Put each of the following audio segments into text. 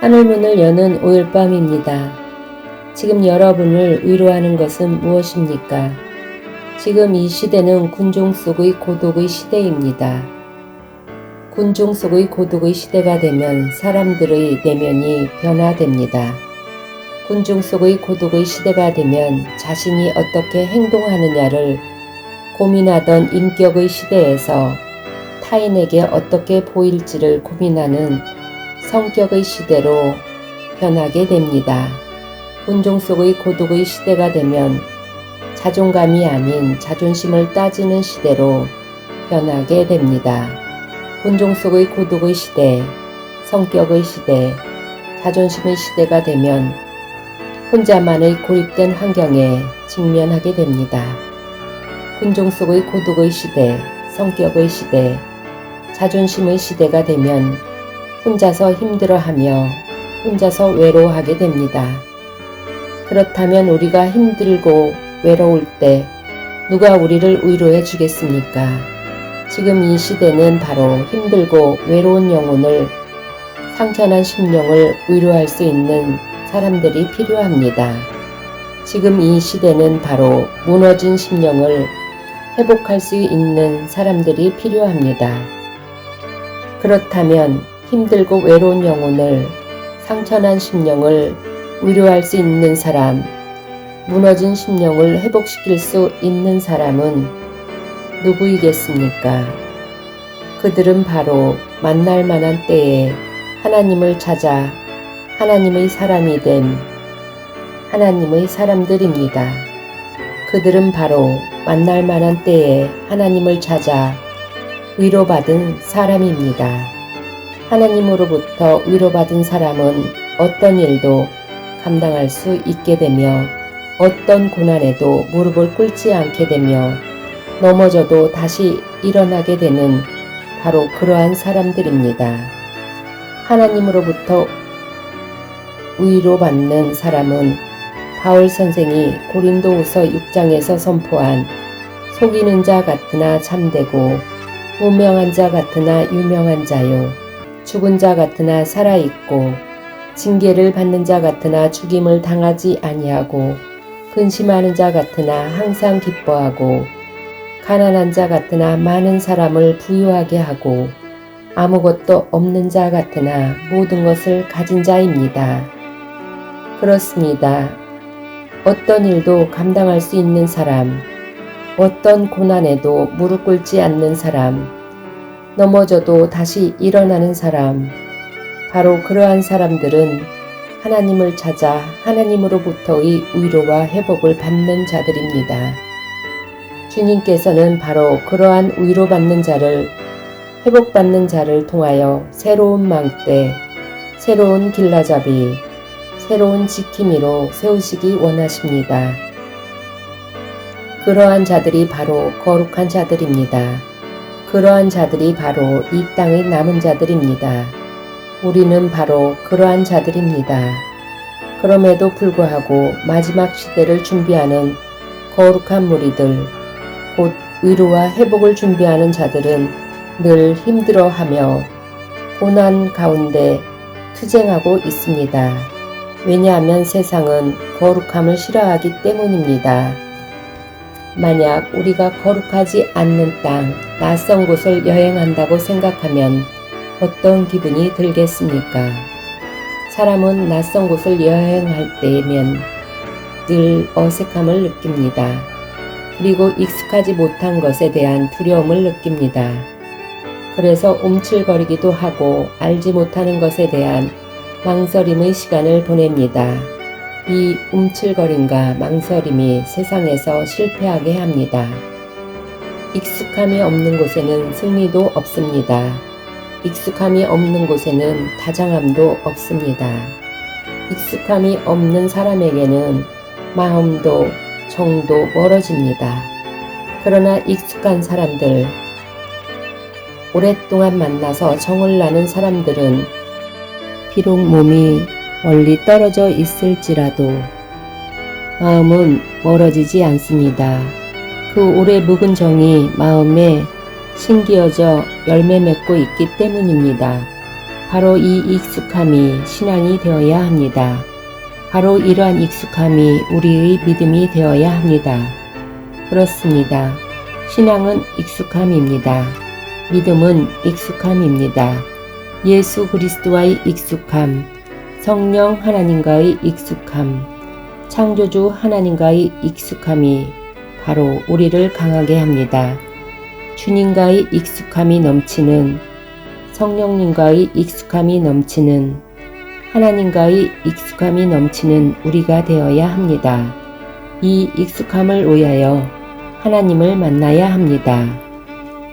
하늘문을 여는 오일 밤입니다. 지금 여러분을 위로하는 것은 무엇입니까? 지금 이 시대는 군중 속의 고독의 시대입니다. 군중 속의 고독의 시대가 되면 사람들의 내면이 변화됩니다. 군중 속의 고독의 시대가 되면 자신이 어떻게 행동하느냐를 고민하던 인격의 시대에서 타인에게 어떻게 보일지를 고민하는 성격의 시대로 변하게 됩니다. 군중 속의 고독의 시대가 되면 자존감이 아닌 자존심을 따지는 시대로 변하게 됩니다. 군중 속의 고독의 시대, 성격의 시대, 자존심의 시대가 되면 혼자만의 고립된 환경에 직면하게 됩니다. 군중 속의 고독의 시대, 성격의 시대, 자존심의 시대가 되면 혼자서 힘들어하며 혼자서 외로워하게 됩니다. 그렇다면 우리가 힘들고 외로울 때 누가 우리를 위로해 주겠습니까? 지금 이 시대는 바로 힘들고 외로운 영혼을 상처난 심령을 위로할 수 있는 사람들이 필요합니다. 지금 이 시대는 바로 무너진 심령을 회복할 수 있는 사람들이 필요합니다. 그렇다면 힘들고 외로운 영혼을 상처난 심령을 위로할 수 있는 사람, 무너진 심령을 회복시킬 수 있는 사람은 누구이겠습니까? 그들은 바로 만날 만한 때에 하나님을 찾아 하나님의 사람이 된 하나님의 사람들입니다. 그들은 바로 만날 만한 때에 하나님을 찾아 위로받은 사람입니다. 하나님으로부터 위로받은 사람은 어떤 일도 감당할 수 있게 되며 어떤 고난에도 무릎을 꿇지 않게 되며 넘어져도 다시 일어나게 되는 바로 그러한 사람들입니다. 하나님으로부터 위로받는 사람은 바울 선생이 고린도후서 6장에서 선포한 속이는 자 같으나 참되고 무명한 자 같으나 유명한 자요 죽은 자 같으나 살아 있고 징계를 받는 자 같으나 죽임을 당하지 아니하고 근심하는 자 같으나 항상 기뻐하고 가난한 자 같으나 많은 사람을 부유하게 하고 아무것도 없는 자 같으나 모든 것을 가진 자입니다. 그렇습니다. 어떤 일도 감당할 수 있는 사람, 어떤 고난에도 무릎 꿇지 않는 사람, 넘어져도 다시 일어나는 사람, 바로 그러한 사람들은 하나님을 찾아 하나님으로부터의 위로와 회복을 받는 자들입니다. 주님께서는 바로 그러한 위로받는 자를 회복받는 자를 통하여 새로운 망대, 새로운 길라잡이, 새로운 지킴이로 세우시기 원하십니다. 그러한 자들이 바로 거룩한 자들입니다. 그러한 자들이 바로 이 땅의 남은 자들입니다. 우리는 바로 그러한 자들입니다. 그럼에도 불구하고 마지막 시대를 준비하는 거룩한 무리들, 곧 위로와 회복을 준비하는 자들은 늘 힘들어하며 고난 가운데 투쟁하고 있습니다. 왜냐하면 세상은 거룩함을 싫어하기 때문입니다. 만약 우리가 거룩하지 않는 땅, 낯선 곳을 여행한다고 생각하면 어떤 기분이 들겠습니까? 사람은 낯선 곳을 여행할 때면 늘 어색함을 느낍니다. 그리고 익숙하지 못한 것에 대한 두려움을 느낍니다. 그래서 움찔거리기도 하고 알지 못하는 것에 대한 망설임의 시간을 보냅니다. 이 움찔거림과 망설임이 세상에서 실패하게 합니다. 익숙함이 없는 곳에는 승리도 없습니다. 익숙함이 없는 곳에는 다장함도 없습니다. 익숙함이 없는 사람에게는 마음도 정도 멀어집니다. 그러나 익숙한 사람들, 오랫동안 만나서 정을 나는 사람들은 비록 몸이 멀리 떨어져 있을지라도 마음은 멀어지지 않습니다. 그 오래 묵은 정이 마음에 심기어져 열매 맺고 있기 때문입니다. 바로 이 익숙함이 신앙이 되어야 합니다. 바로 이러한 익숙함이 우리의 믿음이 되어야 합니다. 그렇습니다. 신앙은 익숙함입니다. 믿음은 익숙함입니다. 예수 그리스도와의 익숙함, 성령 하나님과의 익숙함, 창조주 하나님과의 익숙함이 바로 우리를 강하게 합니다. 주님과의 익숙함이 넘치는 성령님과의 익숙함이 넘치는 하나님과의 익숙함이 넘치는 우리가 되어야 합니다. 이 익숙함을 위하여 하나님을 만나야 합니다.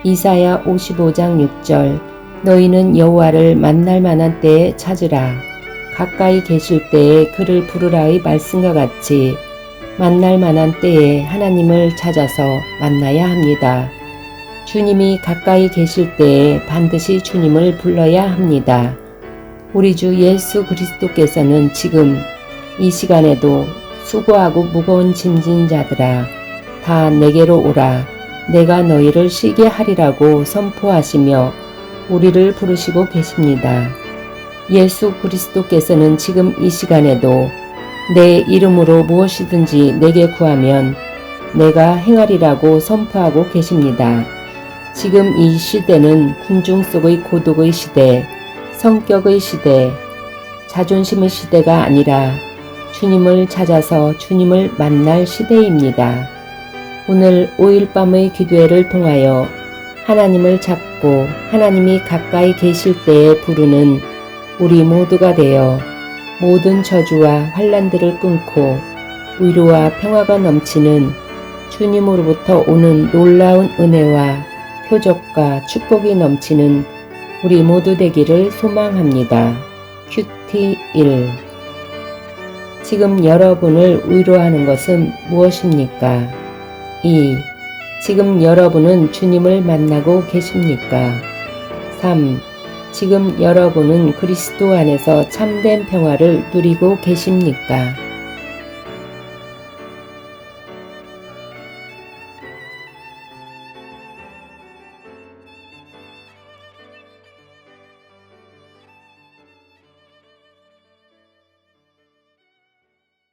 이사야 55장 6절 너희는 여호와를 만날 만한 때에 찾으라. 가까이 계실 때에 그를 부르라의 말씀과 같이 만날 만한 때에 하나님을 찾아서 만나야 합니다. 주님이 가까이 계실 때에 반드시 주님을 불러야 합니다. 우리 주 예수 그리스도께서는 지금 이 시간에도 수고하고 무거운 짐진 자들아 다 내게로 오라 내가 너희를 쉬게 하리라고 선포하시며 우리를 부르시고 계십니다. 예수 그리스도께서는 지금 이 시간에도 내 이름으로 무엇이든지 내게 구하면 내가 행하리라고 선포하고 계십니다. 지금 이 시대는 군중 속의 고독의 시대, 성격의 시대, 자존심의 시대가 아니라 주님을 찾아서 주님을 만날 시대입니다. 오늘 5일 밤의 기도회를 통하여 하나님을 잡고 하나님이 가까이 계실 때에 부르는 우리 모두가 되어 모든 저주와 환란들을 끊고 위로와 평화가 넘치는 주님으로부터 오는 놀라운 은혜와 표적과 축복이 넘치는 우리 모두 되기를 소망합니다. 큐티 1 지금 여러분을 위로하는 것은 무엇입니까? 2. 지금 여러분은 주님을 만나고 계십니까? 3. 지금 여러분은 그리스도 안에서 참된 평화를 누리고 계십니까?